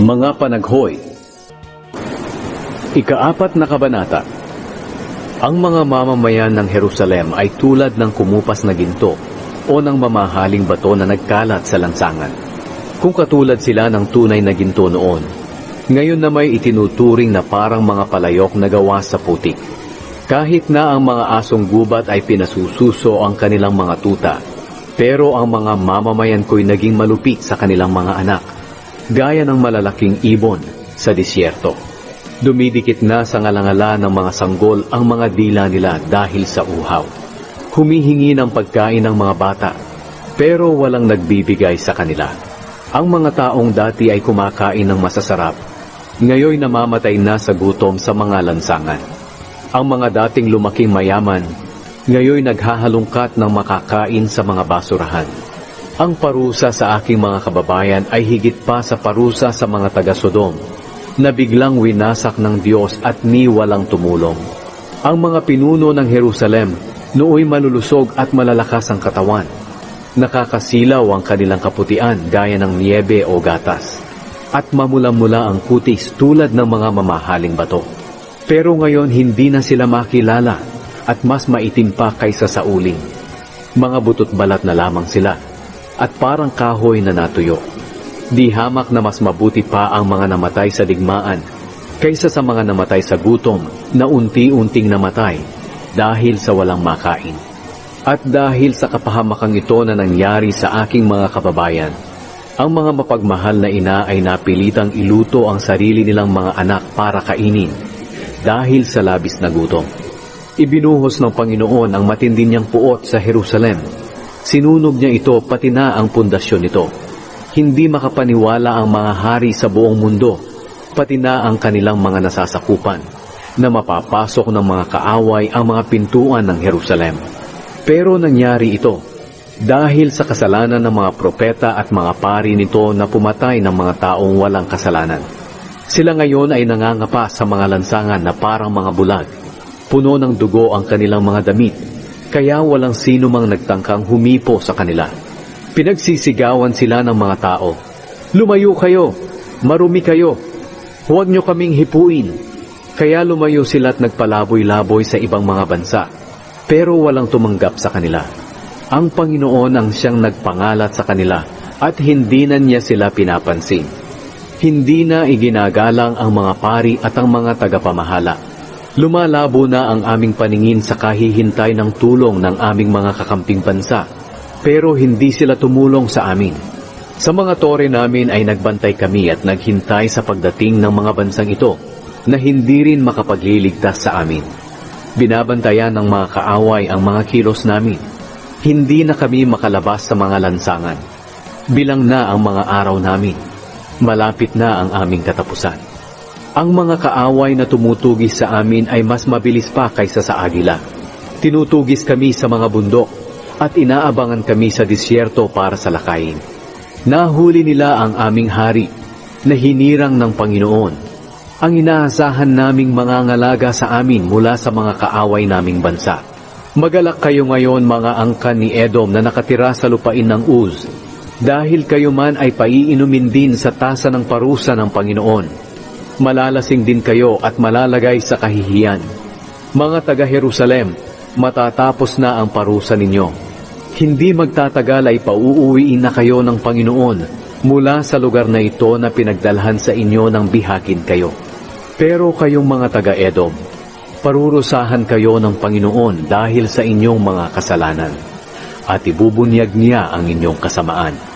Mga panaghoy Ikaapat na kabanata Ang mga mamamayan ng Jerusalem ay tulad ng kumupas na ginto o ng mamahaling bato na nagkalat sa lansangan. Kung katulad sila ng tunay na ginto noon, ngayon na may itinuturing na parang mga palayok na gawa sa putik. Kahit na ang mga asong gubat ay pinasususo ang kanilang mga tuta, pero ang mga mamamayan ko'y naging malupit sa kanilang mga anak, gaya ng malalaking ibon sa disyerto. Dumidikit na sa ngalangala ng mga sanggol ang mga dila nila dahil sa uhaw. Humihingi ng pagkain ng mga bata, pero walang nagbibigay sa kanila. Ang mga taong dati ay kumakain ng masasarap, ngayon namamatay na sa gutom sa mga lansangan. Ang mga dating lumaking mayaman, ngayon naghahalungkat ng makakain sa mga basurahan. Ang parusa sa aking mga kababayan ay higit pa sa parusa sa mga taga-Sodom, na biglang winasak ng Diyos at ni walang tumulong. Ang mga pinuno ng Jerusalem nooy malulusog at malalakas ang katawan. Nakakasilaw ang kanilang kaputian gaya ng niebe o gatas. At mamula-mula ang kutis tulad ng mga mamahaling bato. Pero ngayon hindi na sila makilala at mas maitim pa kaysa sa uling. Mga butot balat na lamang sila at parang kahoy na natuyo. Di hamak na mas mabuti pa ang mga namatay sa digmaan kaysa sa mga namatay sa gutom na unti-unting namatay dahil sa walang makain. At dahil sa kapahamakang ito na nangyari sa aking mga kababayan, ang mga mapagmahal na ina ay napilitang iluto ang sarili nilang mga anak para kainin dahil sa labis na gutom. Ibinuhos ng Panginoon ang matindi niyang puot sa Jerusalem. Sinunog niya ito pati na ang pundasyon nito. Hindi makapaniwala ang mga hari sa buong mundo, pati na ang kanilang mga nasasakupan, na mapapasok ng mga kaaway ang mga pintuan ng Jerusalem. Pero nangyari ito dahil sa kasalanan ng mga propeta at mga pari nito na pumatay ng mga taong walang kasalanan. Sila ngayon ay nangangapa sa mga lansangan na parang mga bulag. Puno ng dugo ang kanilang mga damit, kaya walang sino mang nagtangkang humipo sa kanila. Pinagsisigawan sila ng mga tao. Lumayo kayo! Marumi kayo! Huwag niyo kaming hipuin! Kaya lumayo sila at nagpalaboy-laboy sa ibang mga bansa. Pero walang tumanggap sa kanila. Ang Panginoon ang siyang nagpangalat sa kanila at hindi na niya sila pinapansin. Hindi na iginagalang ang mga pari at ang mga tagapamahala. Lumalabo na ang aming paningin sa kahihintay ng tulong ng aming mga kakamping bansa, pero hindi sila tumulong sa amin. Sa mga tore namin ay nagbantay kami at naghintay sa pagdating ng mga bansang ito na hindi rin makapagliligtas sa amin. Binabantayan ng mga kaaway ang mga kilos namin. Hindi na kami makalabas sa mga lansangan. Bilang na ang mga araw namin. Malapit na ang aming katapusan. Ang mga kaaway na tumutugis sa amin ay mas mabilis pa kaysa sa agila. Tinutugis kami sa mga bundok at inaabangan kami sa disyerto para sa lakayin. Nahuli nila ang aming hari na hinirang ng Panginoon. Ang inaasahan naming mga ngalaga sa amin mula sa mga kaaway naming bansa. Magalak kayo ngayon mga angkan ni Edom na nakatira sa lupain ng Uz, dahil kayo man ay paiinumin din sa tasa ng parusa ng Panginoon. Malalasing din kayo at malalagay sa kahihiyan. Mga taga-Jerusalem, matatapos na ang parusa ninyo. Hindi magtatagal ay pauuwiin na kayo ng Panginoon mula sa lugar na ito na pinagdalhan sa inyo ng bihakin kayo. Pero kayong mga taga-Edom, parurusahan kayo ng Panginoon dahil sa inyong mga kasalanan, at ibubunyag niya ang inyong kasamaan.